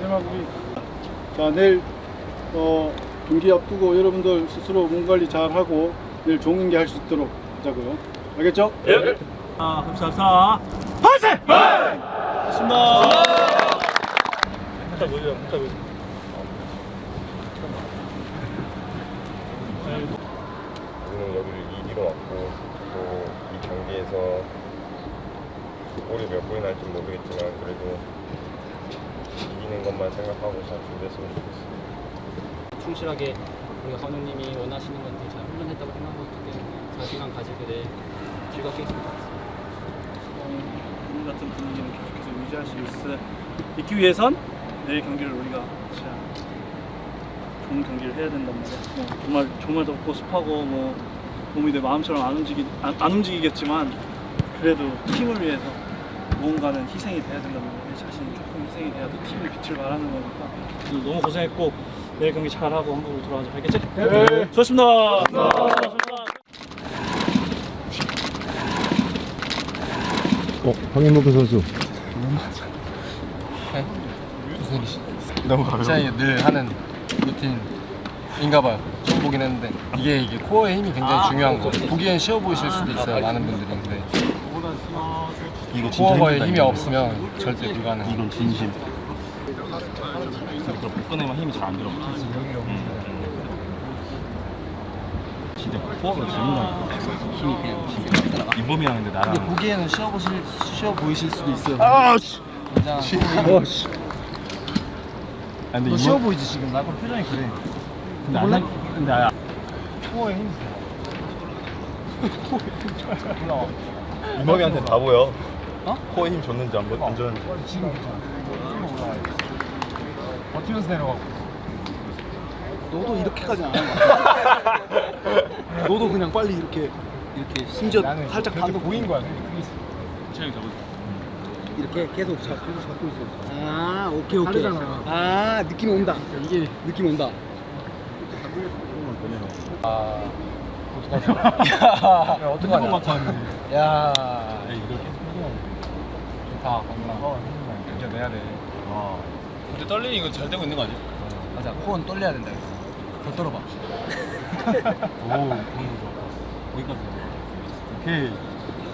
마지막 우리 자 내일 어, 경기 앞두고 여러분들 스스로 몸 관리 잘 하고 내일 좋은 경기 할 수 있도록 하자고요. 알겠죠? 아, 감사합니다. 파이팅! 고맙습니다. 일단 보죠. 일단 보죠. 우리는 여기를 이기러 왔고 또 이 경기에서 골이 몇 골이 날지 모르겠지만 그래도 이기는 것만 생각하고 잘 준비했으면 좋겠어. 충실하게 우리 감독님이 원하시는 것들 잘 훈련했다고 생각하고 있기 때문에 자신감 가지고 내일 즐겁게 했으면 좋겠습니다. 오늘 같은 분위기는 계속해서 유지할 수 있기 위해선 내일 경기를 우리가 진짜 좋은 경기를 해야 된단 말이야. 뭐 정말 정말 덥고 습하고 뭐 몸이 내 마음처럼 안 움직이 안, 안 움직이겠지만 그래도 팀을 위해서 무언가는 희생이 돼야 된단 말이야. 희생이 돼야 또 팀의 빛을 발하는 거니까. 오늘 너무 고생했고 내일 경기 잘하고 한국으로 돌아가자. 알겠지? 네. 수고하셨습니다. 수고하셨습니다. 어, 황인목표 선수. 너무 가벼워. 늘 하는 루틴인가 봐요. 처음 보긴 했는데 이게 이게 코어의 힘이 굉장히 중요한 거. 보기엔 쉬워 보이실 수도 있어요. 많은 분들이 근데 이거 코어의 힘이 없으면 절대 불가능. 이건 진심. 그래서 복근에만 힘이 잘 안 들어. 진짜 코어가 재밌나 힘이 그냥 진짜 이범이랑 근데 나랑 보기에는 쉬워 보실 쉬워 보이실 수도 있어요. 아 씨. 굉장히 아 씨. 아 근데 너 쉬워 보이지 지금 나 그럼 표정이 그래. 근데 안 할- 근데 아, 코어의 힘이 올라와. 이범이한테 다 보여. 어? 코에 힘 줬는지 안, 안 줬는지. 지금 괜찮아. 지금 올라와. 버티면서 내려가고. 너도 이렇게까지 안 하는. 너도 그냥 빨리 이렇게 이렇게 심지어 나는 살짝 그렇게 반도 보인 거야. 그게 있어. 체력 잡을 이렇게 계속 잡, 계속 잡고 있어. 아 오케이 오케이. 다르잖아. 아 느낌 온다. 이게 느낌 온다. 아 어떡하지? 야, 어떡하냐? 같았는데. 야, 이렇게. 좋다. 건나. 이제 내야 돼. 근데 떨리는 이거 잘 되고 있는 거 아니야? 맞아 코는 떨려야 된다 그랬어. 더 떨어봐. 오, 방금 좋아. 거기까지. 오케이.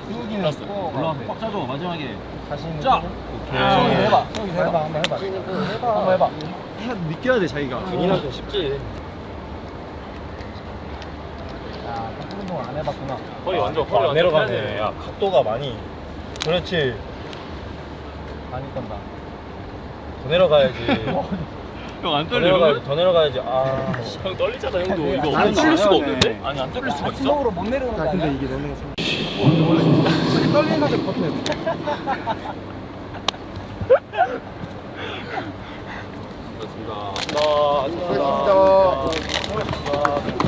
승욱이는 어, 올라가면 꽉 짜줘 마지막에. 자신 짜! 오케이. 승욱이 해봐. 승욱이 해봐. 한번 해봐. 한번 해봐. 해 느껴야 돼 자기가. 본인한테 쉽지. 야, 운동 안 해봤구나. 허리 완전 허리 안 내려가네. 야 각도가 많이. 그렇지. 많이 떤다. 더 내려가야지. 형 안 더 내려가야지. 더 내려가야지. 아. 형 떨리잖아 형도. 이거 나는 없으면 떨릴 수가 안 없는데? 아니 안 떨릴 수가 있어? 힘으로 못 내려오는 거야 아니야? 근데 이게 너네가 참. 떨리는 사람 버텨야 돼.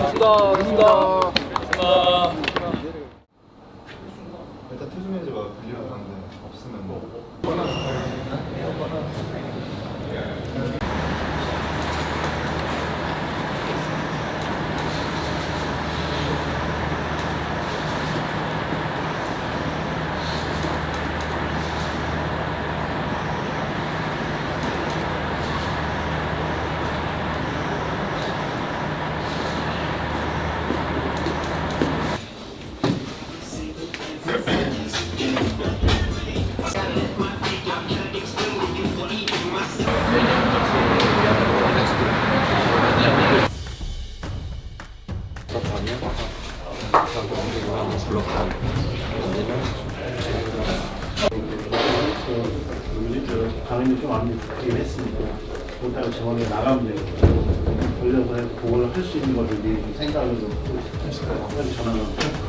일단 당연히 좀안 되긴 했습니다. 못하고 저번에 나가면 되고 걸려서 그걸 할 수 있는 것을 미리 좀 생각을 좀 했어요. 빨리 전화를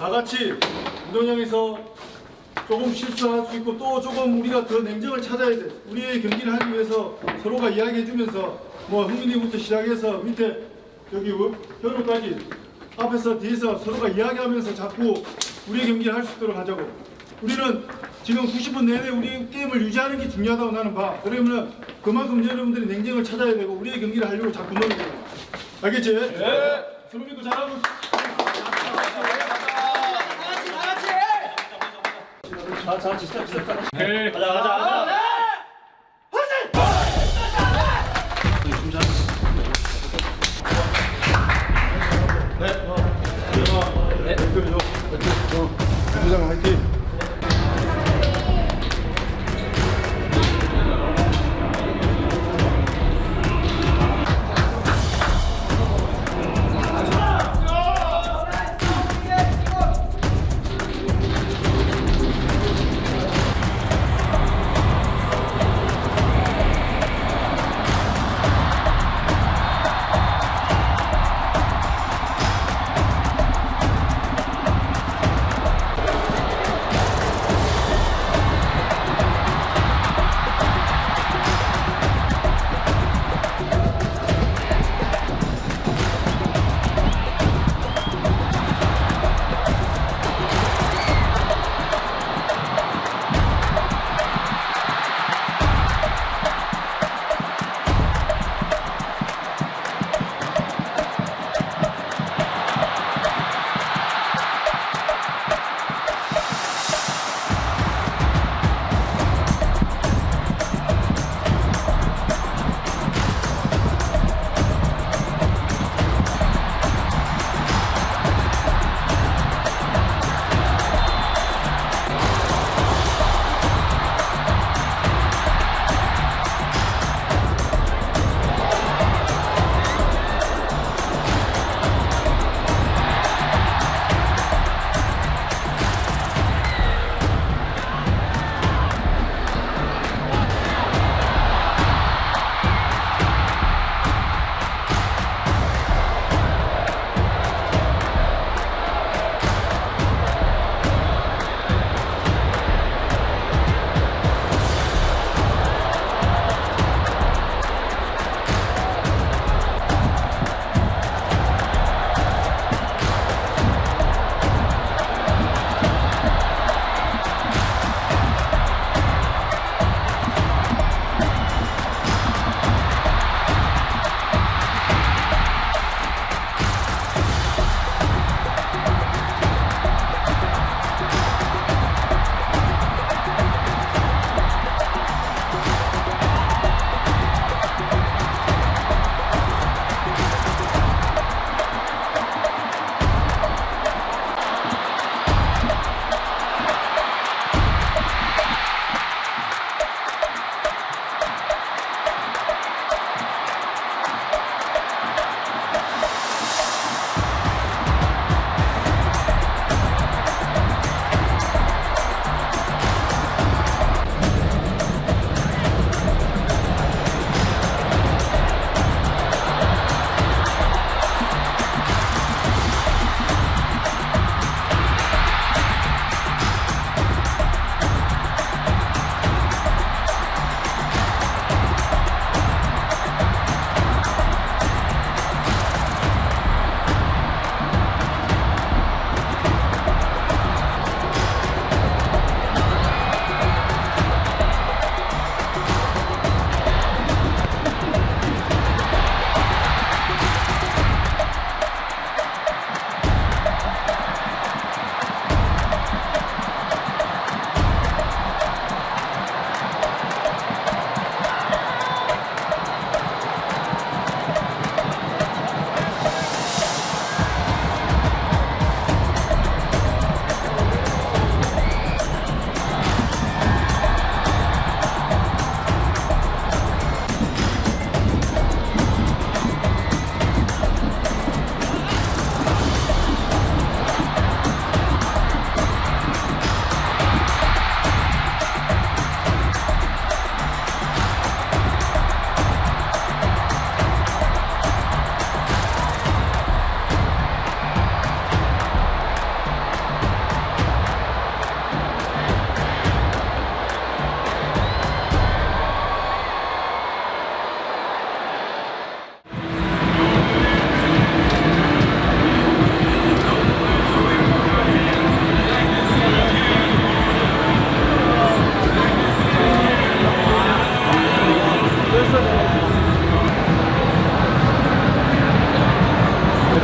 다 같이 운동장에서 조금 실수할 수 있고 또 조금 우리가 더 냉정을 찾아야 돼. 우리의 경기를 하기 위해서 서로가 이야기해주면서 뭐 흥민이부터 시작해서 밑에 여기 뭐 현우까지 앞에서 뒤에서 서로가 이야기하면서 자꾸 우리의 경기를 할 수 있도록 하자고. 우리는 지금 90분 내내 우리 게임을 유지하는 게 중요하다고 나는 봐. 그러면은 그만큼 여러분들이 냉정을 찾아야 되고 우리의 경기를 하려고 자꾸 노력해야 돼. 알겠지? 네. 서로 믿고 잘하고. 부장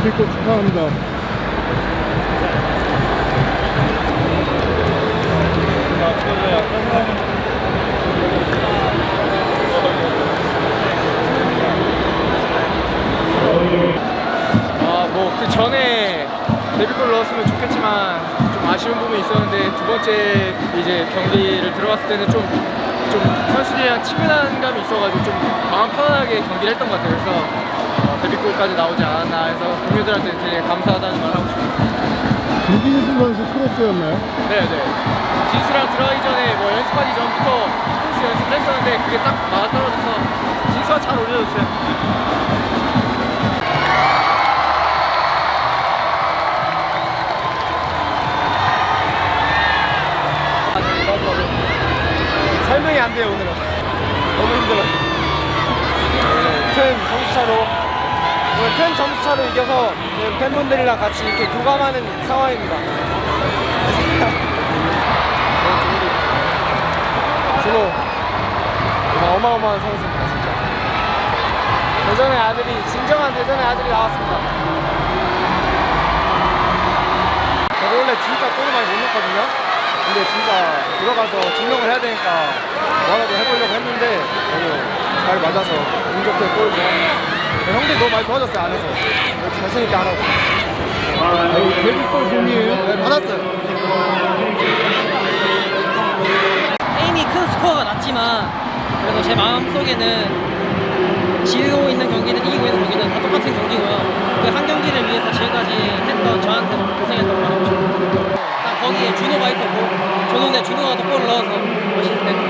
데뷔골 축하합니다. 아, 뭐 그 전에 데뷔골 넣었으면 좋겠지만 좀 아쉬운 부분이 있었는데 두 번째 이제 경기를 들어갔을 때는 좀, 좀 선수들이랑 친근한 감이 있어가지고 좀 마음 편안하게 경기를 했던 것 같아요. 그래서 어, 데뷔골까지 나오지 않았나 해서 동료들한테 되게 감사하다는 말 하고 싶어요. 김진수 선수 크로스였나요? 네네. 진수랑 들어가기 전에 뭐 연습하기 전부터 코스 연습을 했었는데 그게 딱 맞아 떨어져서 진수가 잘 올려줬어요. 설명이 안 돼요 오늘은 너무 힘들어 큰 점수차로 큰 점수차로 이겨서 팬분들이랑 같이 이렇게 교감하는 상황입니다. 정말 어마어마한 선수입니다 진짜. 대전의 아들이 진정한 대전의 아들이 나왔습니다. 저도 원래 진짜 골을 많이 못 넣거든요 근데 진짜 들어가서 증명을 해야 되니까 뭐라도 해보려고 했는데 너무 잘 맞아서 운 좋게 골 넣었고 형들이 너무 많이 도와줬어요 안에서 이렇게 자신있게 하라고 데뷔골 공이에요? 네 받았어요 게임이 큰 스코어가 났지만 그래도 제 마음속에는 지고 있는 경기는 이기고 있는 경기는 다 똑같은 경기 넣어서 멋있을 텐데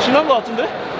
지난 거 같은데?